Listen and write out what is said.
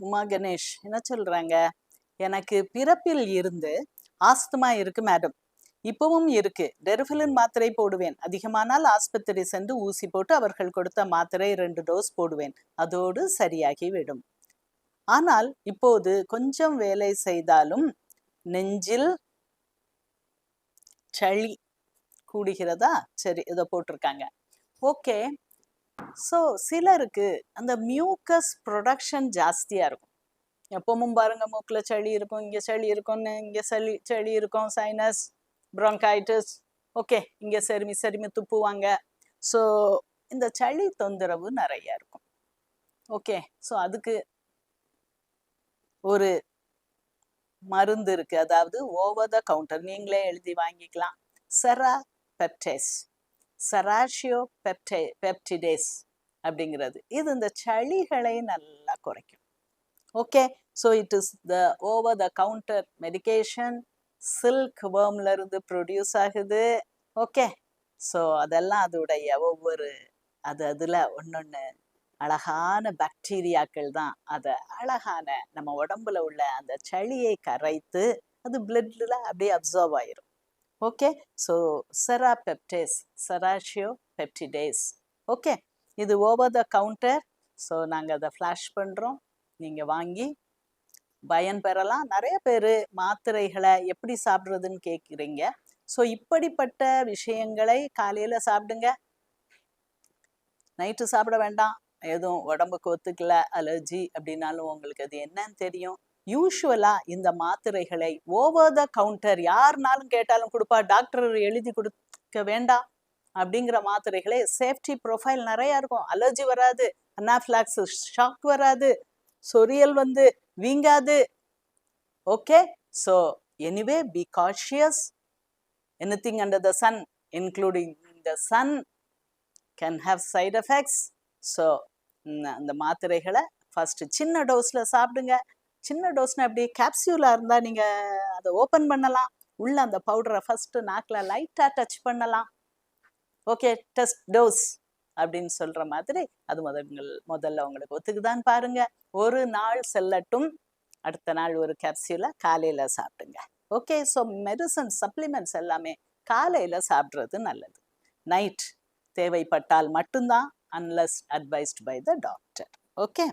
உமா கணேஷ் என்ன சொல்றாங்க? எனக்கு பிறப்பில் இருந்து ஆஸ்துமா இருக்கு மேடம் இப்பவும் இருக்கு. டெர்ஃபிலின் மாத்திரை போடுவேன். அதிகமானால் ஆஸ்பத்திரி சென்று ஊசி போட்டு அவர்கள் கொடுத்த மாத்திரை ரெண்டு டோஸ் போடுவேன். அதோடு சரியாகி விடும் ஆனால் இப்போது கொஞ்சம் வேலை செய்தாலும் நெஞ்சில் சளி கூடுகிறதா? சரி இதை போட்டிருக்காங்க. ஓகே. ஸோ சிலருக்கு அந்த மியூக்கஸ் ப்ரொடக்ஷன் ஜாஸ்தியாக இருக்கும். எப்பவும் பாருங்க மூக்கில் சளி இருக்கும் இங்கே சளி இருக்கும்னு இங்கே சளி சளி இருக்கும் சைனஸ் ப்ரோங்கைட்டிஸ் ஓகே இங்கே செருமி செருமி துப்புவாங்க. ஸோ இந்த சளி தொந்தரவு நிறைய இருக்கும். ஓகே ஸோ அதுக்கு ஒரு மருந்து இருக்கு. அதாவது ஓவர் த கவுண்டர் நீங்களே எழுதி வாங்கிக்கலாம். செரா பெப்டேஸ் செராஷியோ பெப்டே பெப்டிடேஸ் அப்படிங்கிறது. இது இந்த சளிகளை நல்லா குறைக்கும். Okay so it is the over the counter medication silk வேர்ம்ல இருந்து ப்ரொடியூஸ் ஆகுது. ஓகே ஸோ அதெல்லாம் அதோடைய ஒவ்வொரு அது அதில் ஒன்று அழகான பாக்டீரியாக்கள் தான். அதை அழகான நம்ம உடம்புல உள்ள அந்த சளியை கரைத்து அது பிளட்ல அப்படியே அப்சர்வ் ஆயிரும். Okay so serrapeptase serratio peptidase okay இது ஓவர் த கவுண்டர் ஸோ நாங்கள் அதை ஃப்ளாஷ் பண்ணுறோம் நீங்கள் வாங்கி பயன் பெறலாம். நிறைய பேர் மாத்திரைகளை எப்படி சாப்பிட்றதுன்னு கேட்குறீங்க ஸோ இப்படிப்பட்ட விஷயங்களை காலையில் சாப்பிடுங்க. நைட்டு சாப்பிட வேண்டாம். எதுவும் உடம்புக்கு ஒத்துக்கல அலர்ஜி அப்படின்னாலும் உங்களுக்கு அது என்னன்னு தெரியும். யூஸ்வலா இந்த மாத்திரைகளை ஓவர் த கவுண்டர் யாருனாலும் கேட்டாலும் கொடுப்பா டாக்டர் எழுதி கொடுக்க வேண்டாம் அப்படிங்கிற மாத்திரைகளே சேஃப்டி ப்ரொஃபைல் நிறைய இருக்கும். அலர்ஜி வராது அனாஃபிளாக்சிஸ் ஷாக் வராது சொரியல் வந்து வீங்காது. Okay so anyway be cautious any thing under the sun including the sun can have side effects so அந்த மாத்திரைகளை ஃபஸ்ட்டு சின்ன டோஸில் சாப்பிடுங்க. சின்ன டோஸ்னா எப்படி? கேப்சியூலாக இருந்தால் நீங்கள் அதை ஓப்பன் பண்ணலாம். உள்ள அந்த பவுடரை ஃபஸ்ட்டு நாக்கில் லைட்டாக டச் பண்ணலாம். ஓகே டெஸ்ட் டோஸ் அப்படின்னு சொல்கிற மாதிரி அது முதல் முதல்ல உங்களுக்கு ஒத்துக்குதான்னு பாருங்க. ஒரு நாள் செல்லட்டும். அடுத்த நாள் ஒரு கேப்சியூலை காலையில் சாப்பிடுங்க. ஓகே ஸோ மெடிசன் சப்ளிமெண்ட்ஸ் எல்லாமே காலையில் சாப்பிட்றது நல்லது. நைட் தேவைப்பட்டால் மட்டும்தான் unless advised by the doctor okay